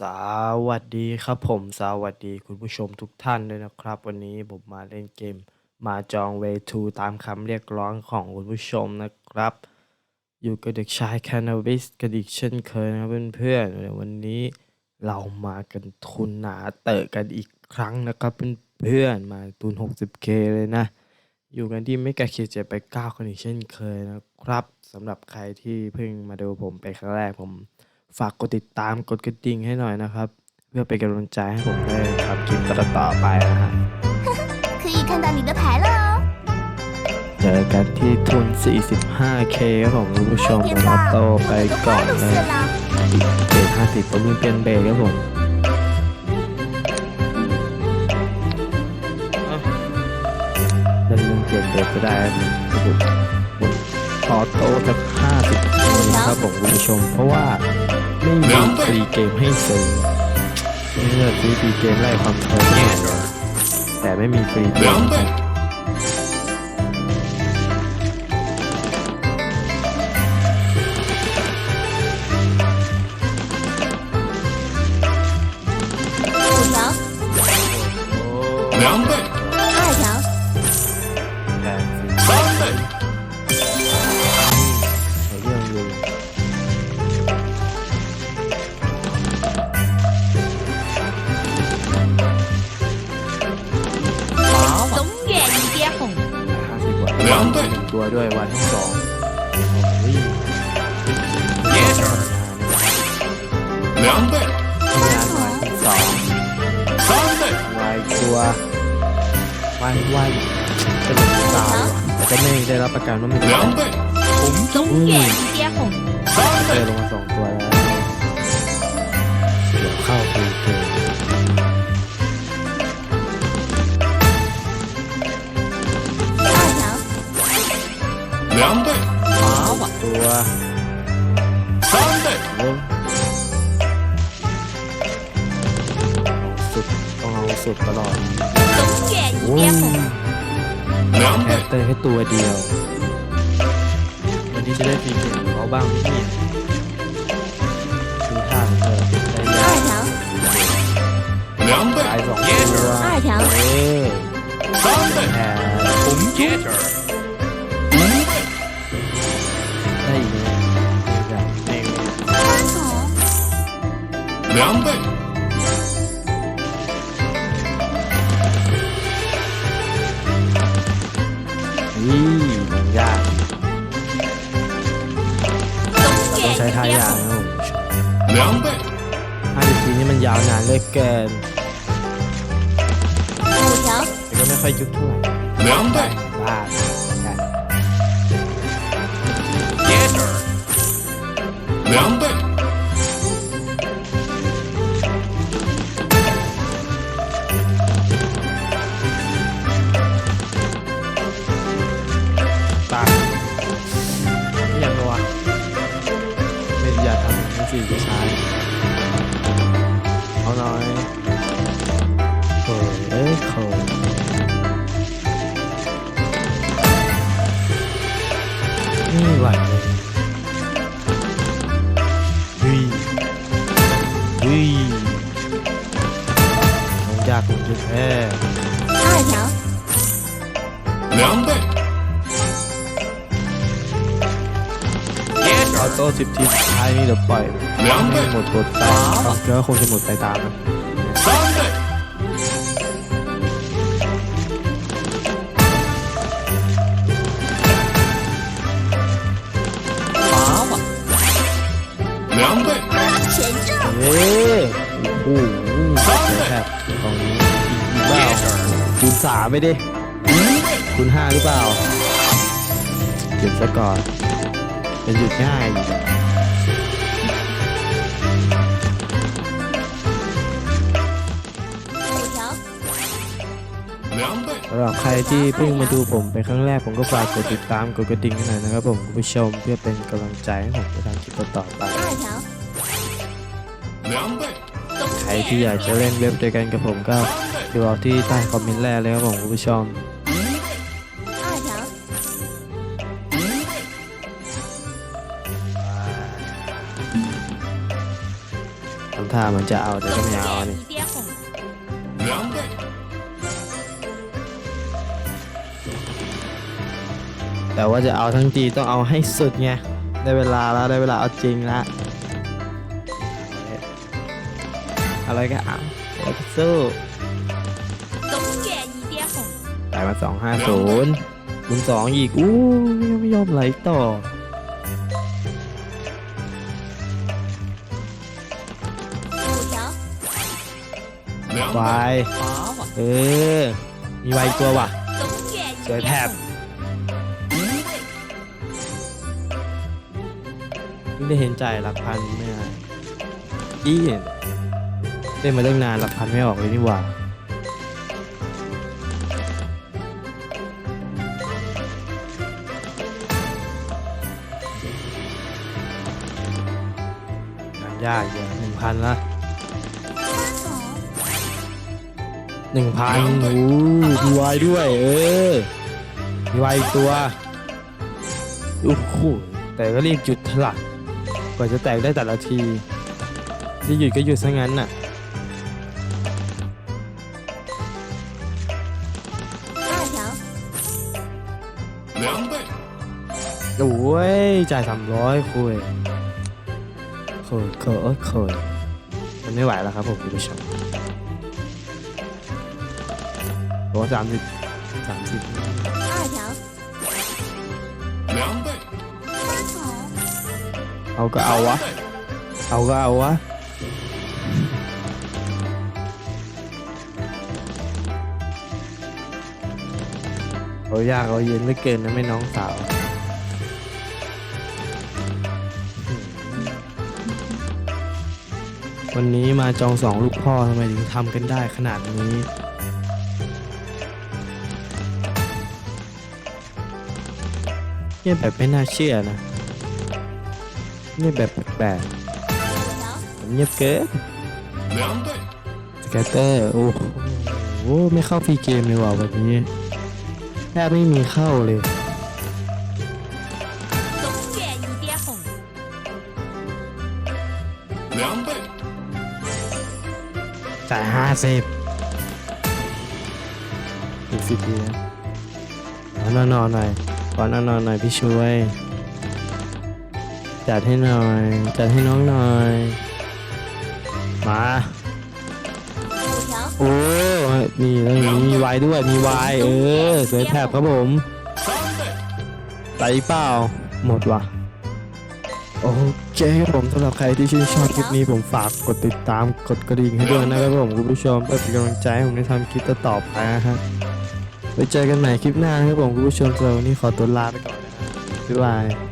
สวัสดีครับผม สวัสดีคุณผู้ชมทุกท่านด้วยนะครับ วันนี้ผมมาเล่นเกมมาจองเวทูตามคำเรียกร้องของคุณผู้ชมนะครับ อยู่กับเด็กชายแคนาวิสกันอีกเช่นเคยนะเพื่อนๆเดี๋ยววันนี้เรามากันทุนหนาเตะกันอีกครั้งนะครับเพื่อนๆมาทุน 60k เลยนะ อยู่กันที่ไม่กาเคเจไปเก้ากันอีกเช่นเคยนะครับสำหรับใครที่เพิ่งมาดูผมไปครั้งแรกผม ฝากกดติดตามกดกระดิ่งให้หน่อยนะครับ เพื่อเป็นกำลังใจให้ผมได้ทำคลิปต่อๆไปนะฮะ 可以看到你的牌了哦。 เจอกันที่ทุน 45k ครับผมคุณผู้ชม 天 ผมออโต้ 哪， ไป 我都 ก่อ 快 น 露 เล 馅 ย 了。 เกรด50ผมมีเปลี่ยนเบรกครับผมเล่นเรื่องเปลี่ยนเบรกก็ได้ครับผมผมออโต้สัก50นะครับผมคุณผู้ชม เพราะว่า ไม่มีฟรีเกมให้ซื้อไม่เลือกซื้อฟรีเกมไล่ความเพลินแต่ไม่มีฟรีเกม两倍，Grande. ตัวด้วยวันที่สองเฮ้ย Yes. งาน Grande. งานวันที่สอง Grande. วายตัววายวายกระโดดตายว่ะแต่ไม่ได้รับประกันว่าไม่ได้ Grande. ผมจะ เก่งเจียผม เจ Grande. อลงมาสองตัวแล้ว สุดตลอดโอ้ยแคสเตอร์ให้ตัวเดียววันนี้จะได้ฟีเกมเขาบ้างพี่นี่ยคือท่าเออได้แล้วสายสองตัวเออแอบผมจุ๊บได้อีกแล้ว两倍。 ใช้ท่า 你别 ยาก 哄。 นะผม 两倍， ห้าสิบทีนี่มันยาวนานเหลือเกิน 五条， แต่ก็ไม่ค่อยยุบเท่าไหร่ 两倍， บ้า 是？二条。两倍。啊，都是皮皮，还有你的怪，两倍，我多大？啊，居然后期没再大了。三倍。娃娃。两倍。前兆。哎，五、哦。 สามไปดิ คุณห้าหรือเปล่าหยุดซะก่อนเป็นหยุดง่ายสำหรับใครที่เพิ่งมาดูผมเป็นครั้งแรกผมก็ฝากกดติดตามกดกระดิ่งหน่อยนะครับผมผู้ชมเพื่อเป็นกำลังใจให้ผมในการคลิปต่อไป ใครที่อยากจะเล่นเว็บด้วยกันกับผมก็ ดูเอาที่ใต้คอมเมนต์แรกเลยครับผมคุณผู้ชมทำท่ามันจะเอาแต่ก็ไม่เอาเนี่แต่ว่าจะเอาทั้งทีต้องเอาให้สุดไง ได้เวลาแล้วได้เวลาเอาจริงละอะไรก็เอาสู้ มาสองห้าศูนย์คุณสองอีก อู้ยังไม่ยอมไหลต่อ วาย เออ มีวายตัวว่ะ สวยแผบเพิ่งได้เห็นใจหลักพันไม่ไงอีเล่นมาเรื่องนานหลักพันไม่ออกเลยนี่หว่า ยากอย่างหนึ่งพันละหนึ่งพันโอ้ดีวายด้วย เออมีวายอีกตัวโอ้โหแต่ก็รีบจุดหลักกว่าจะแตกได้แต่ละที ที่หยุดก็หยุดซะงั้นน่ะโอ้ยจ่ายสามร้อยคุย ยเคยเอ้ยเคยมันไม่ไหวแล้วครับผมคุณผู้ชมโอ้สามสิบสามสิบ 二条，两倍，八筒， เอาก็เอาวะ 三倍， เอาก็เอาวะ เอายากเอาเย็นเหลือเกินนะไม่น้องสาว วันนี้มาจองสองลูกพ่อทำไมถึงทำกันได้ขนาดนี้ เนี่ยแบบไม่น่าเชื่อนะ เนี่ยแบบแปลกเงียบเกินสเกตเตอร์โอ้โหไม่เข้าฟรีเกมเลยว่ะแบบนี้แทบไม่มีเข้าเลย两倍。 แต่ห้าสิบอีกสิบเดียวนอนนอนหน่อยขอนอนนอนหน่อยพี่ช่วย จัดให้หน่อย จัดให้น้องหน่อย มาโอ้นี่แล้วมีวายด้วย มีวาย เออ สวยแถบครับผม ไปเปล่า หมดว่ะ โอเคครับผมสำหรับใครที่ชื่นชอบคลิปนี้ผมฝากกดติดตามกดกระดิ่งให้ด้วยนะครับผมคุณผู้ชมเพื่อเป็นกำลังใจให้ผมได้ทำคลิปต่อไปนะฮะไว้เจอกันใหม่คลิปหน้าครับผมคุณผู้ชมสำหรับวันนี้ขอตัวลาไปก่อนนะครับบ๊ายบาย